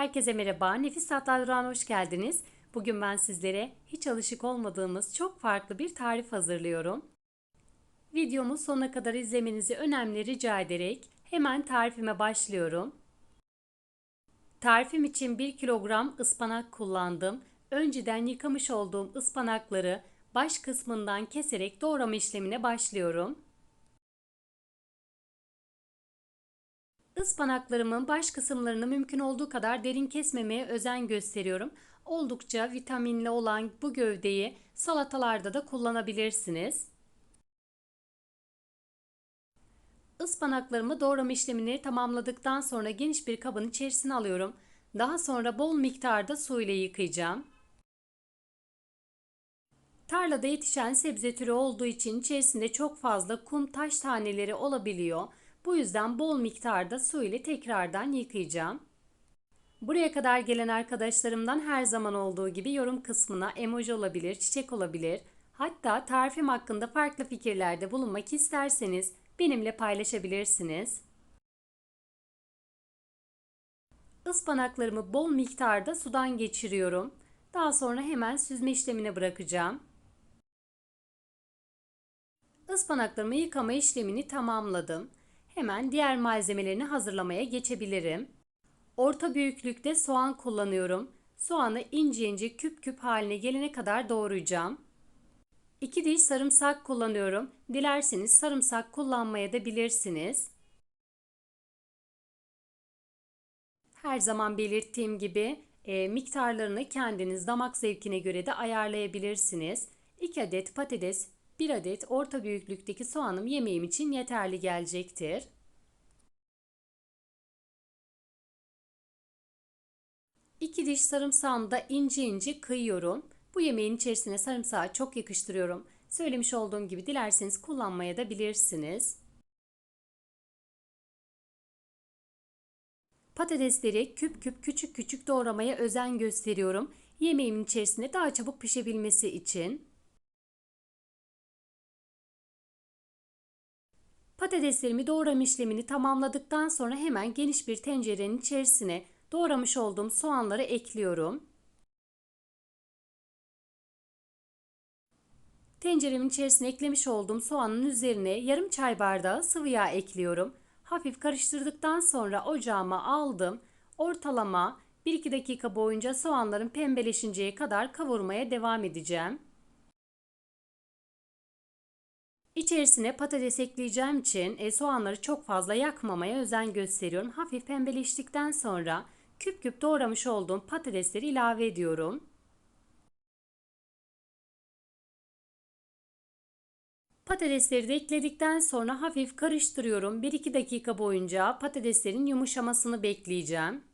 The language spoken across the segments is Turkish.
Herkese merhaba. Nefis Tatlar Durağı'na hoş geldiniz. Bugün ben sizlere hiç alışık olmadığımız çok farklı bir tarif hazırlıyorum. Videomu sonuna kadar izlemenizi önemli rica ederek hemen tarifime başlıyorum. Tarifim için 1 kilogram ıspanak kullandım. Önceden yıkamış olduğum ıspanakları baş kısmından keserek doğrama işlemine başlıyorum. Ispanaklarımın baş kısımlarını mümkün olduğu kadar derin kesmemeye özen gösteriyorum. Oldukça vitaminli olan bu gövdeyi salatalarda da kullanabilirsiniz. Ispanaklarımı doğrama işlemini tamamladıktan sonra geniş bir kabın içerisine alıyorum. Daha sonra bol miktarda su ile yıkayacağım. Tarlada yetişen sebze türü olduğu için içerisinde çok fazla kum taş taneleri olabiliyor. Bu yüzden bol miktarda su ile tekrardan yıkayacağım. Buraya kadar gelen arkadaşlarımdan her zaman olduğu gibi yorum kısmına emoji olabilir, çiçek olabilir. Hatta tarifim hakkında farklı fikirlerde bulunmak isterseniz benimle paylaşabilirsiniz. Ispanaklarımı bol miktarda sudan geçiriyorum. Daha sonra hemen süzme işlemine bırakacağım. Ispanaklarımı yıkama işlemini tamamladım. Hemen diğer malzemelerini hazırlamaya geçebilirim. Orta büyüklükte soğan kullanıyorum. Soğanı ince ince küp küp haline gelene kadar doğrayacağım. 2 diş sarımsak kullanıyorum. Dilerseniz sarımsak kullanmaya da bilirsiniz. Her zaman belirttiğim gibi e, miktarlarını kendiniz damak zevkine göre de ayarlayabilirsiniz. 2 adet patates, 1 adet orta büyüklükteki soğanım yemeğim için yeterli gelecektir. İki diş sarımsağını da ince ince kıyıyorum. Bu yemeğin içerisine sarımsağı çok yakıştırıyorum. Söylemiş olduğum gibi dilerseniz kullanmaya da bilirsiniz. Patatesleri küp küp küçük küçük doğramaya özen gösteriyorum. Yemeğimin içerisinde daha çabuk pişebilmesi için. Patateslerimi doğrama işlemini tamamladıktan sonra hemen geniş bir tencerenin içerisine doğramış olduğum soğanları ekliyorum. Tenceremin içerisine eklemiş olduğum soğanın üzerine yarım çay bardağı sıvı yağ ekliyorum. Hafif karıştırdıktan sonra ocağıma aldım. Ortalama 1-2 dakika boyunca soğanların pembeleşinceye kadar kavurmaya devam edeceğim. İçerisine patates ekleyeceğim için e, soğanları çok fazla yakmamaya özen gösteriyorum. Hafif pembeleştikten sonra küp küp doğramış olduğum patatesleri ilave ediyorum. Patatesleri de ekledikten sonra hafif karıştırıyorum. 1-2 dakika boyunca patateslerin yumuşamasını bekleyeceğim.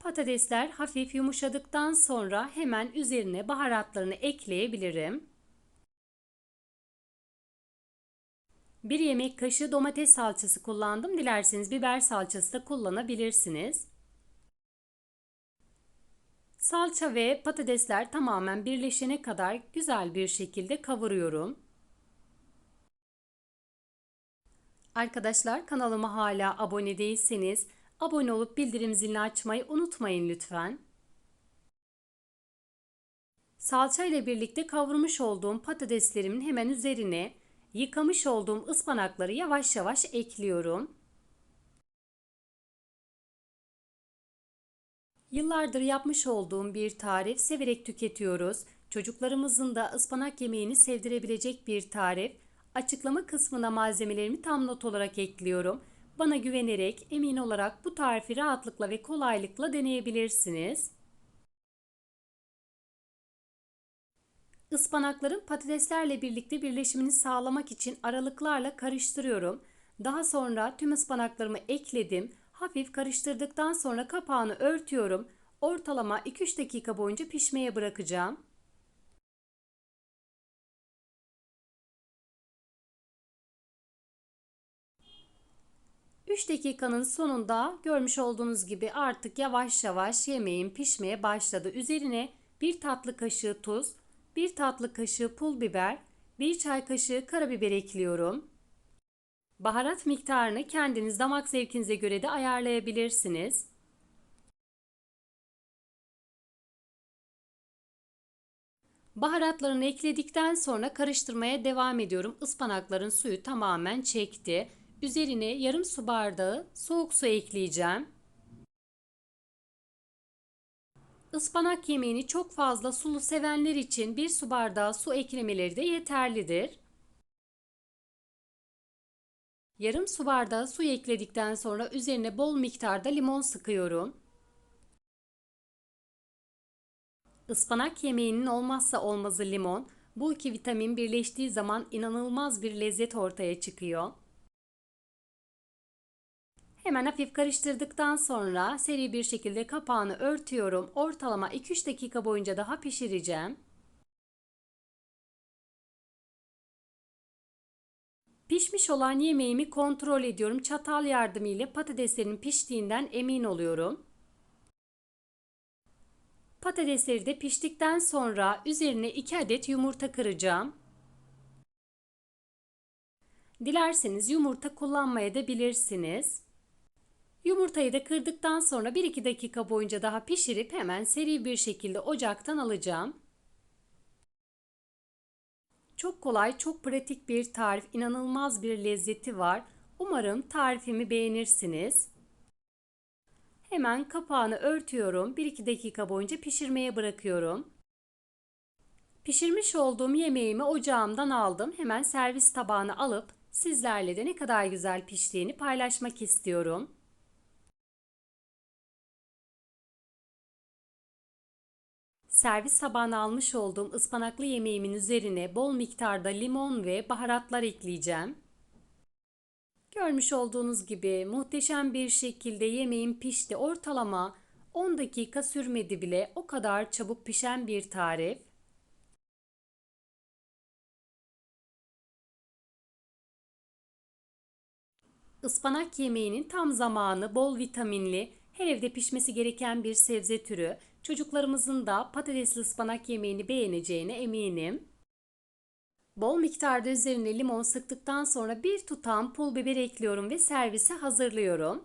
Patatesler hafif yumuşadıktan sonra hemen üzerine baharatlarını ekleyebilirim. 1 yemek kaşığı domates salçası kullandım. Dilerseniz biber salçası da kullanabilirsiniz. Salça ve patatesler tamamen birleşene kadar güzel bir şekilde kavuruyorum. Arkadaşlar kanalıma hala abone değilseniz abone olup bildirim zilini açmayı unutmayın lütfen. Salça ile birlikte kavurmuş olduğum patateslerimin hemen üzerine yıkamış olduğum ıspanakları yavaş yavaş ekliyorum. Yıllardır yapmış olduğum bir tarif severek tüketiyoruz. Çocuklarımızın da ıspanak yemeğini sevdirebilecek bir tarif. Açıklama kısmına malzemelerimi tam not olarak ekliyorum. Bana güvenerek, emin olarak bu tarifi rahatlıkla ve kolaylıkla deneyebilirsiniz. Ispanakların patateslerle birlikte birleşimini sağlamak için aralıklarla karıştırıyorum. Daha sonra tüm ıspanaklarımı ekledim. Hafif karıştırdıktan sonra kapağını örtüyorum. Ortalama 2-3 dakika boyunca pişmeye bırakacağım. Üç dakikanın sonunda görmüş olduğunuz gibi artık yavaş yavaş yemeğim pişmeye başladı. Üzerine bir tatlı kaşığı tuz, 1 tatlı kaşığı pul biber, 1 çay kaşığı karabiber ekliyorum. Baharat miktarını kendiniz damak zevkinize göre de ayarlayabilirsiniz. Baharatlarını ekledikten sonra karıştırmaya devam ediyorum. Ispanakların suyu tamamen çekti. Üzerine yarım su bardağı soğuk su ekleyeceğim. Ispanak yemeğini çok fazla sulu sevenler için bir su bardağı su eklemeleri de yeterlidir. Yarım su bardağı su ekledikten sonra üzerine bol miktarda limon sıkıyorum. Ispanak yemeğinin olmazsa olmazı limon. Bu iki vitamin birleştiği zaman inanılmaz bir lezzet ortaya çıkıyor. Hemen hafif karıştırdıktan sonra seri bir şekilde kapağını örtüyorum. Ortalama 2-3 dakika boyunca daha pişireceğim. Pişmiş olan yemeğimi kontrol ediyorum. Çatal yardımıyla patateslerin piştiğinden emin oluyorum. Patatesleri de piştikten sonra üzerine 2 adet yumurta kıracağım. Dilerseniz yumurta kullanmaya da bilirsiniz. Yumurtayı da kırdıktan sonra 1-2 dakika boyunca daha pişirip hemen seri bir şekilde ocaktan alacağım. Çok kolay, çok pratik bir tarif, inanılmaz bir lezzeti var. Umarım tarifimi beğenirsiniz. Hemen kapağını örtüyorum. 1-2 dakika boyunca pişirmeye bırakıyorum. Pişirmiş olduğum yemeğimi ocağımdan aldım. Hemen servis tabağına alıp sizlerle de ne kadar güzel piştiğini paylaşmak istiyorum. Servis tabağına almış olduğum ıspanaklı yemeğimin üzerine bol miktarda limon ve baharatlar ekleyeceğim. Görmüş olduğunuz gibi muhteşem bir şekilde yemeğim pişti. Ortalama 10 dakika sürmedi bile. O kadar çabuk pişen bir tarif. Ispanak yemeğinin tam zamanı bol vitaminli, her evde pişmesi gereken bir sebze türü. Çocuklarımızın da patatesli ıspanak yemeğini beğeneceğine eminim. Bol miktarda üzerine limon sıktıktan sonra bir tutam pul biber ekliyorum ve servise hazırlıyorum.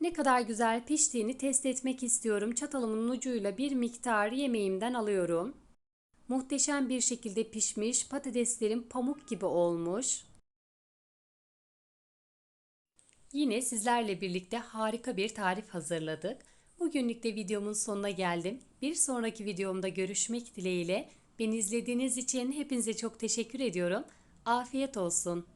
Ne kadar güzel piştiğini test etmek istiyorum. Çatalımın ucuyla bir miktar yemeğimden alıyorum. Muhteşem bir şekilde pişmiş, patateslerim pamuk gibi olmuş. Yine sizlerle birlikte harika bir tarif hazırladık. Bugünlük de videomun sonuna geldim. Bir sonraki videomda görüşmek dileğiyle. Beni izlediğiniz için hepinize çok teşekkür ediyorum. Afiyet olsun.